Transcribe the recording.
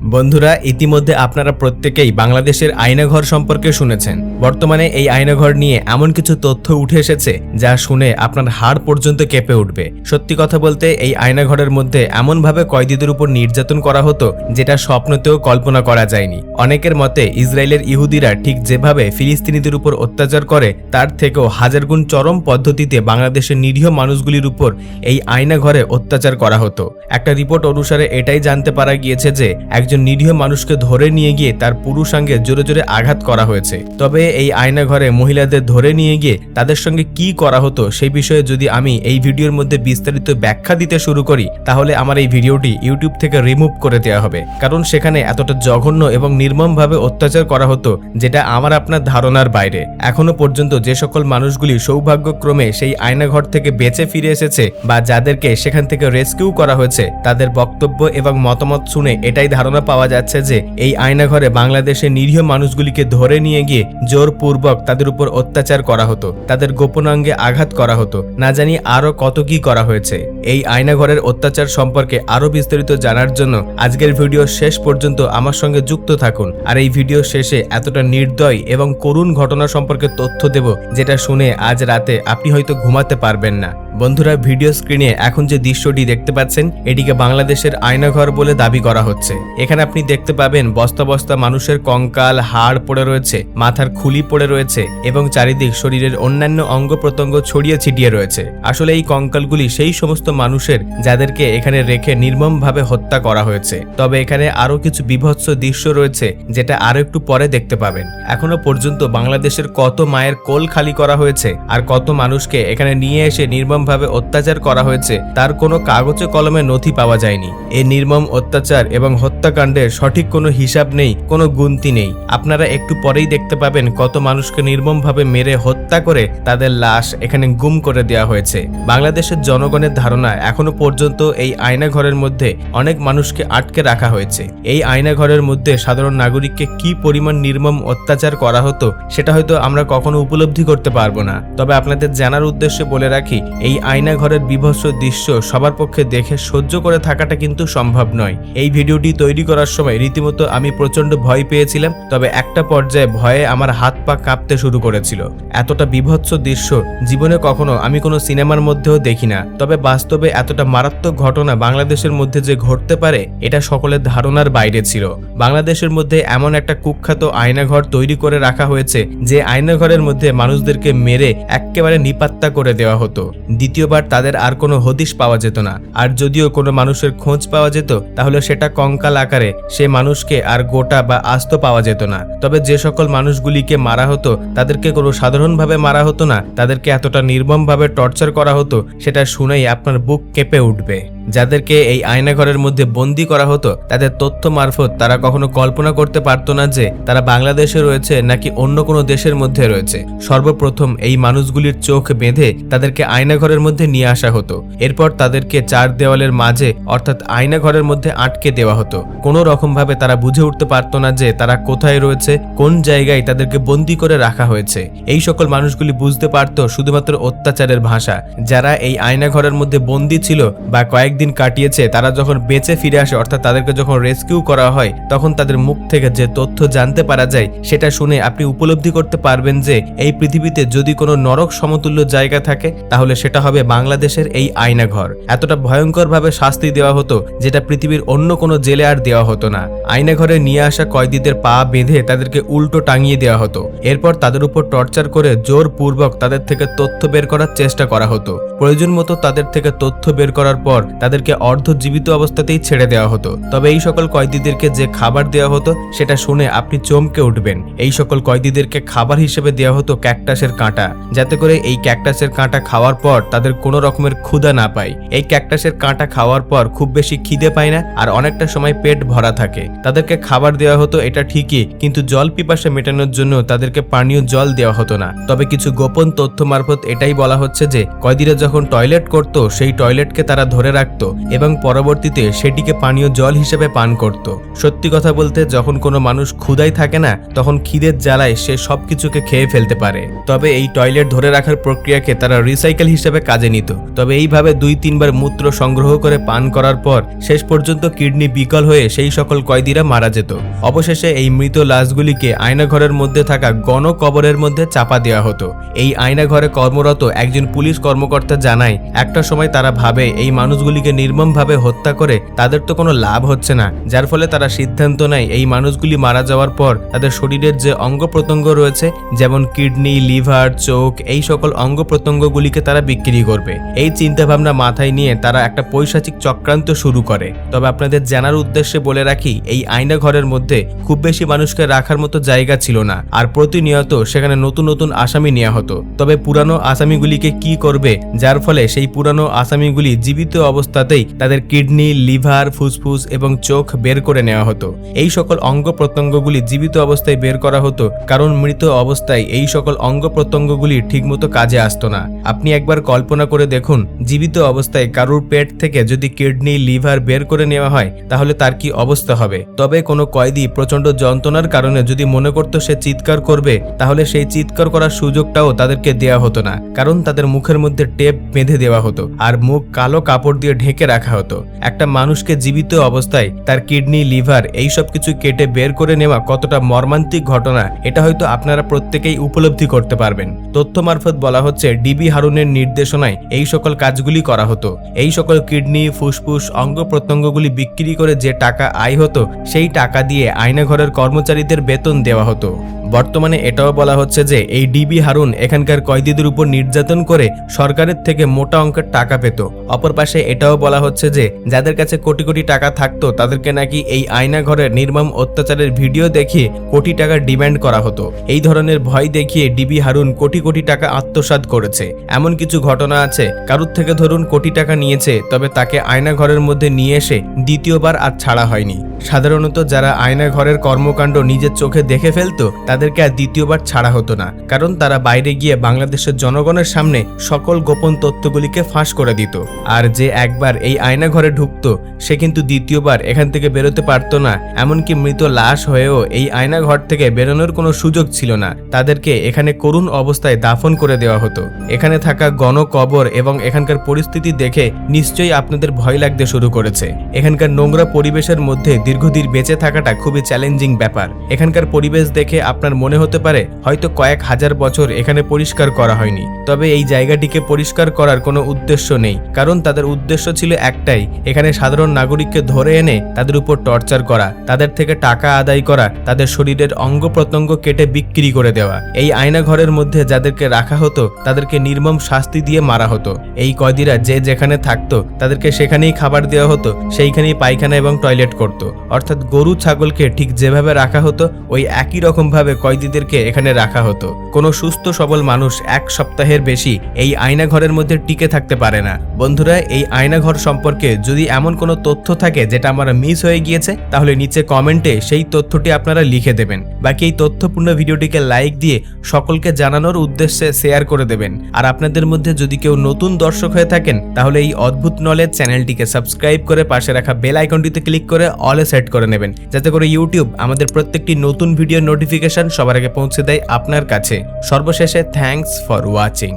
বন্ধুরা, ইতিমধ্যে আপনারা প্রত্যেকেই বাংলাদেশের আয়নাঘর সম্পর্কে শুনেছেন। বর্তমানে এই আয়নাঘর নিয়ে এমন কিছু তথ্য উঠে এসেছে যা শুনে আপনার হাড় পর্যন্ত কেঁপে উঠবে। সত্যি কথা বলতে, এই আয়নাঘরের মধ্যে এমনভাবে কয়েদিদের উপর নির্যাতন করা হতো যেটা স্বপ্নতেও কল্পনা করা যায়নি। অনেকের মতে, ইসরায়েলের ইহুদিরা ঠিক যেভাবে ফিলিস্তিনিদের উপর অত্যাচার করে, তার থেকেও হাজার গুণ চরম পদ্ধতিতে বাংলাদেশের নিরীহ মানুষগুলির উপর এই আয়নাঘরে অত্যাচার করা হতো। একটা রিপোর্ট অনুসারে এটাই জানতে পারা গিয়েছে যে একজন নিরীহ মানুষকে ধরে নিয়ে গিয়ে তার পুরুষাঙ্গে জোরে জোরে আঘাত করা হয়েছে। তবে এই আয়নাঘরে মহিলাদের ধরে নিয়ে গিয়ে তাদের সঙ্গে কি করা হতো সেই বিষয়ে যদি আমি এই ভিডিওর মধ্যে বিস্তারিত ব্যাখ্যা দিতে শুরু করি, তাহলে আমার এই ভিডিওটি ইউটিউব থেকে রিমুভ করে দেওয়া হবে। কারণ সেখানে এতটা জঘন্য এবং নির্মমভাবে অত্যাচার করা হতো যেটা আমার আপনার ধারণার বাইরে। এখনও পর্যন্ত যে সকল মানুষগুলি সৌভাগ্যক্রমে সেই আয়নাঘর থেকে বেঁচে ফিরে এসেছে বা যাদেরকে সেখান থেকে রেস্কিউ করা হয়েছে, তাদের বক্তব্য এবং মতামত শুনে এটাই ধারণা পাওয়া যাচ্ছে যে এই আয়নাঘরে বাংলাদেশের নিরীহ মানুষগুলিকে ধরে নিয়ে গিয়ে জোরপূর্বক তাদের উপর অত্যাচার করা হতো, তাদের গোপনাঙ্গে আঘাত করা হতো, না জানি আরও কত কি করা হয়েছে। এই আয়নাঘরের অত্যাচার সম্পর্কে আরও বিস্তারিত জানার জন্য আজকের ভিডিও শেষ পর্যন্ত আমার সঙ্গে যুক্ত থাকুন। আর এই ভিডিও শেষে এতটা নির্দয় এবং করুণ ঘটনা সম্পর্কে তথ্য দেব, যেটা শুনে আজ রাতে আপনি হয়তো ঘুমাতে পারবেন না। বন্ধুরা, ভিডিও স্ক্রিনে এখন যে দৃশ্যটি দেখতে পাচ্ছেন, এটিকে বাংলাদেশের আয়নাঘর বলে দাবি করা হচ্ছে। এখানে আপনি দেখতে পাবেন বস্তা বস্তা মানুষের কঙ্কাল, হাড় পড়ে রয়েছে, মাথার খুলি পড়ে রয়েছে এবং চারিদিক শরীরের অন্যান্য অঙ্গ প্রত্যঙ্গ ছড়িয়ে ছিটিয়ে রয়েছে। আসলে এই কঙ্কালগুলি সেই সমস্ত মানুষের যাদেরকে এখানে রেখে নির্মমভাবে হত্যা করা হয়েছে। তবে এখানে আরও কিছু বিভৎস দৃশ্য রয়েছে যেটা আরও একটু পরে দেখতে পাবেন। এখনও পর্যন্ত বাংলাদেশের কত মায়ের কোল খালি করা হয়েছে আর কত মানুষকে এখানে নিয়ে এসে নির্মমভাবে অত্যাচার করা হয়েছে, তার কোনো কাগজে কলমে নথি পাওয়া যায়নি। এই নির্মম অত্যাচার এবং হত্যাকাণ্ডের সঠিক কোনো হিসাব নেই, কোনো গুনতি নেই। আপনারা একটু পরেই দেখতে পাবেন কত মানুষকে নির্মমভাবে মেরে হত্যা করে তাদের লাশ এখানে গুম করে দেওয়া হয়েছে। বাংলাদেশের জনগণের ধারণা এখনও পর্যন্ত এই আয়নাঘরের মধ্যে অনেক মানুষকে আটকে রাখা হয়েছে। এই আয়নাঘরের মধ্যে সাধারণ নাগরিককে কি পরিমাণ নির্মম অত্যাচার করা হতো, সেটা হয়তো আমরা কখনো উপলব্ধি করতে পারব না। তবে আপনাদের জানার উদ্দেশ্যে বলে রাখি, এই আয়নাঘরের বিভৎস দৃশ্য সবার পক্ষে দেখে সহ্য করে থাকাটা কিন্তু সম্ভব নয়। এই ভিডিওটি তৈরি করার সময় রীতিমতো আমি প্রচণ্ড ভয় পেয়েছিলাম, তবে একটা পর্যায়ে ভয়ে আমার হাত পা কাঁপতে শুরু করেছিল। এতটা বিভৎস দৃশ্য জীবনে কখনো আমি কোনো সিনেমার মধ্যেও দেখি না, তবে বাস্তবে এতটা মারাত্মক ঘটনা বাংলাদেশের মধ্যে যে ঘটতে পারে, এটা সকলের ধারণার বাইরে ছিল। বাংলাদেশের মধ্যে এমন একটা কুখ্যাত আয়নাঘর তৈরি করে রাখা হয়েছে, যে আয়নাঘরের মধ্যে মানুষদেরকে মেরে একেবারে নিপাত্তা করে দেওয়া হতো। দ্বিতীয়বার তাদের আর কোনো হদিশ পাওয়া যেত না, আর যদিও কোনো মানুষের খোঁজ পাওয়া যেত, তাহলে সেটা কঙ্কাল আকারে সে মানুষকে আর গোটা বা আস্ত পাওয়া যেত না। তবে যে সকল মানুষগুলিকে মারা হতো, তাদেরকে কোনো সাধারণভাবে মারা হতো না, তাদেরকে এতটা নির্মমভাবে টর্চার করা হতো, সেটা শুনেই আপনার বুক কেঁপে উঠবে। যাদেরকে এই আয়নাঘরের মধ্যে বন্দি করা হতো, তাদের তথ্য মারফত তারা কখনো কল্পনা করতে পারতো না যে তারা বাংলাদেশে রয়েছে নাকি অন্য কোনো দেশের মধ্যে রয়েছে। সর্বপ্রথম এই মানুষগুলির চোখ বেঁধে তাদেরকে আয়নাঘরের মধ্যে নিয়ে আসা হতো। এরপর তাদেরকে চার দেওয়ালের মাঝে, অর্থাৎ আয়নাঘরের মধ্যে আটকে দেওয়া হতো। কোনো রকমভাবে তারা বুঝে উঠতে পারতো না যে তারা কোথায় রয়েছে, কোন জায়গায় তাদেরকে বন্দি করে রাখা হয়েছে। এই সকল মানুষগুলি বুঝতে পারতো শুধুমাত্র অত্যাচারের ভাষা। যারা এই আয়নাঘরের মধ্যে বন্দি ছিল বা কয়েকদিন কাটিয়েছে, তারা যখন বেঁচে ফিরে আসে, অর্থাৎ তাদেরকে যখন রেস্কিউ করা হয়, তখন তাদের মুখ থেকে যে তথ্য জানতে পারা যায়, সেটা শুনে আপনি উপলব্ধি করতে পারবেন যে এই পৃথিবীতে যদি কোনো নরক সমতুল্য জায়গা থাকে, তাহলে সেটা হবে বাংলাদেশের এই আয়নাঘর। এতটা ভয়ঙ্করভাবে শাস্তি দেওয়া হতো, যেটা পৃথিবীর অন্য কোনো জেলে আর দেওয়া হতো না। আয়নাঘরে নিয়ে আসা কয়েদিদের পা বেঁধে তাদেরকে উল্টো টাঙিয়ে দেওয়া হতো। এরপর তাদের উপর টর্চার করে জোরপূর্বক তাদের থেকে তথ্য বের করার চেষ্টা করা হতো। প্রয়োজন মতো তাদের থেকে তথ্য বের করার পর তাদেরকে অর্ধ জীবিত অবস্থাতেই ছেড়ে দেওয়া হতো। তবে এই সকল কয়েদিদেরকে যে খাবার দেওয়া হতো, সেটা শুনে আপনি চমকে উঠবেন। এই সকল কয়েদিদেরকে খাবার হিসেবে দেওয়া হতো ক্যাকটাসের কাঁটা। যাতে করে এই ক্যাকটাসের কাঁটা খাওয়ার পর তাদের কোনো রকমের ক্ষুধা না পায়। এই ক্যাকটাসের কাঁটা খাওয়ার পর খুব বেশি খিদে পায় না, আর অনেকটা সময় পেট ভরা থাকে। তাদেরকে খাবার দেওয়া হতো, এটা ঠিকই, কিন্তু জল পিপাসা মেটানোর জন্য তাদেরকে পানীয় জল দেওয়া হতো না। তবে কিছু গোপন তথ্য মারফত এটাই বলা হচ্ছে যে, কয়েদিরা যখন টয়লেট করত, সেই টয়লেটকে তারা ধরে রাখত এবং পরবর্তীতে সেটিকে পানীয় জল হিসেবে পান করত। সত্যি কথা বলতে, যখন কোনো মানুষ ক্ষুদাই থাকে না, তখন খিদের জ্বালায় সে সবকিছুকে খেয়ে ফেলতে পারে। তবে এই টয়লেট ধরে রাখার প্রক্রিয়াকে তারা রিসাইকেল হিসেবে কাজে নিত। তবে এইভাবে দুই তিনবার মূত্র সংগ্রহ করে পান করার পর, শেষ পর্যন্ত কিডনি বিকল হয়ে সেই সকল কয়েদিরা মারা যেত। অবশেষে এই মৃত লাশগুলিকে আয়নাঘরের মধ্যে থাকা গণ কবরের মধ্যে চাপা দেওয়া হতো। এই আয়নাঘরে কর্মরত একজন পুলিশ কর্মকর্তা জানায়, একটা সময় তারা ভাবে এই মানুষগুলিকে নির্মমভাবে হত্যা করে তাদের তো কোনো লাভ হচ্ছে না। যার ফলে তারা সিদ্ধান্ত নেয় এই মানুষগুলি মারা যাওয়ার পর তাদের শরীরের যে অঙ্গ প্রত্যঙ্গ রয়েছে, যেমন কিডনি, লিভার, চোখ, এই সকল অঙ্গ প্রত্যঙ্গগুলিকে তারা বিক্রি করবে। এই চিন্তাভাবনা মাথায় নিয়ে তারা একটা পৈশাচিক চক্রান্ত শুরু করে। তবে আপনাদের জানার উদ্দেশ্যে বলে রাখি, এই আয়না ঘরের মধ্যে খুব বেশি মানুষকে রাখার মতো জায়গা ছিল না, আর প্রতিনিয়ত সেখানে নতুন নতুন আসামি নেওয়া হতো। তবে পুরানো আসামিগুলিকে কি করবে, যার ফলে সেই পুরানো আসামিগুলি জীবিত অবস্থাতেই তাদের কিডনি, লিভার, ফুসফুস এবং চোখ বের করে নেওয়া হতো। এই সকল অঙ্গ প্রত্যঙ্গগুলি জীবিত অবস্থায় বের করা হতো, কারণ মৃত অবস্থায় এই সকল অঙ্গ প্রত্যঙ্গগুলি ঠিকমতো কাজে আসতো না। আপনি একবার কল্পনা করে দেখুন, জীবিত অবস্থায় কারুর পেট থেকে যদি কিডনি, লিভার বের করে নেওয়া হয়, তাহলে তার কি অবস্থা হবে। তবে কোনো কয়েদি প্রচণ্ড যন্ত্রণার কারণে যদি মনে করতো সে চিৎকার করবে, তাহলে সেই চিৎকার করার সুযোগটাও তাদেরকে দেওয়া হতো না, কারণ তাদের মুখের মধ্যে টেপ বেঁধে দেওয়া হতো আর মুখ কালো কাপড় দিয়ে ঢেকে রাখা হতো। একটা মানুষকে জীবিত অবস্থায় তার কিডনি, লিভার এইসব কিছু কেটে বের করে নেওয়া কতটা মর্মান্তিক ঘটনা, এটা হয়তো আপনারা প্রত্যেকেই উপলব্ধি করতে পারবেন। তথ্য মারফত বলা হচ্ছে, ডিবি হারুনের নির্দেশনায় এই সকল কাজগুলি করা হতো। এই সকল কিডনি, ফুসফুস, অঙ্গ প্রত্যঙ্গগুলি বিক্রি করে যে টাকা আয় হতো সেই টাকা দিয়ে আয়নাঘরের কর্মচারীদের বেতন দেওয়া হতো। বর্তমানে এটাও বলা হচ্ছে যে এই ডিবি হারুন এখানকার কয়েদিদের উপর নির্যাতন করে সরকারের থেকে মোটা অঙ্কের টাকা পেত। অপর পাশে এটাও বলা হচ্ছে যে যাদের কাছে কোটি কোটি টাকা থাকতো, তাদেরকে নাকি এই আয়না ঘরের নির্মম অত্যাচারের ভিডিও দেখিয়ে কোটি টাকা ডিমান্ড করা হতো। এই ধরনের ভয় দেখিয়ে ডিবি হারুন কোটি কোটি টাকা আত্মসাৎ করেছে। এমন কিছু ঘটনা আছে, কারুর থেকে ধরুন কোটি টাকা নিয়েছে, তবে তাকে আয়না ঘরের মধ্যে নিয়ে এসে দ্বিতীয়বার আর ছাড়া হয়নি। সাধারণত যারা আয়না ঘরের কর্মকাণ্ড নিজের চোখে দেখে ফেলতো তাদেরকে আর দ্বিতীয়বার ছাড়া হতো না, কারণ তারা বাইরে গিয়ে বাংলাদেশের জনগণের সামনে সকল গোপন তথ্যগুলিকে ফাঁস করে দিত। আর যে একবার এই আয়না ঘরে ঢুকতো, সে কিন্তু দ্বিতীয়বার এখান থেকে বেরোতে পারতো না, এমনকি মৃত লাশ হয়েও এই আয়না ঘর থেকে বেরোনোর কোনো সুযোগ ছিল না। তাদেরকে এখানে করুণ অবস্থায় দাফন করে দেওয়া হতো। এখানে থাকা গণকবর এবং এখানকার পরিস্থিতি দেখে নিশ্চয়ই আপনাদের ভয় লাগতে শুরু করেছে। এখানকার নোংরা পরিবেশের মধ্যে দীর্ঘদিন বেঁচে থাকাটা খুবই চ্যালেঞ্জিং ব্যাপার। এখানকার পরিবেশ দেখে আপনার মনে হতে পারে হয়তো কয়েক হাজার বছর এখানে পরিষ্কার করা হয়নি। তবে এই জায়গাটিকে পরিষ্কার করার কোনো উদ্দেশ্য নেই, কারণ তাদের উদ্দেশ্য ছিল একটাই, এখানে সাধারণ নাগরিককে ধরে এনে তাদের উপর টর্চার করা, তাদের থেকে টাকা আদায় করা, তাদের শরীরের অঙ্গ প্রত্যঙ্গ কেটে বিক্রি করে দেওয়া। এই আয়না ঘরের মধ্যে যাদেরকে রাখা হতো, তাদেরকে নির্মম শাস্তি দিয়ে মারা হতো। এই কয়দিরা যে যেখানে থাকতো, তাদেরকে সেখানেই খাবার দেওয়া হতো, সেইখানেই পায়খানা এবং টয়লেট করত। অর্থাৎ গরু, ছাগলকে ঠিক যেভাবে রাখা হতো, ওই একই রকম ভাবে কয়েদিদেরকে এখানে রাখা হতো। কোনো সুস্থ, সবল মানুষ এক সপ্তাহের বেশি এই আয়নাঘরের মধ্যে টিকে থাকতে পারে না। বন্ধুরা, এই আয়নাঘর সম্পর্কে যদি এমন কোনো তথ্য থাকে যেটা আমার মিস হয়ে গিয়েছে, তাহলে নিচে কমেন্টে সেই তথ্যটি আপনারা লিখে দেবেন। বাকি এই তথ্যপূর্ণ ভিডিওটিকে লাইক দিয়ে সকলকে জানানোর উদ্দেশ্যে শেয়ার করে দেবেন। আর আপনাদের মধ্যে যদি কেউ নতুন দর্শক হয়ে থাকেন, তাহলে এই অদ্ভুত নলেজ চ্যানেলটিকে সাবস্ক্রাইব করে পাশে রাখা বেল আইকনটিতে ক্লিক করে অলে সেট করে নেবেন। যাতে করে ইউটিউব আমাদের প্রত্যেকটি নতুন ভিডিও নোটিফিকেশন সবার আগে পৌঁছে দেয় আপনার কাছে। সর্বশেষে থ্যাংকস ফর ওয়াচিং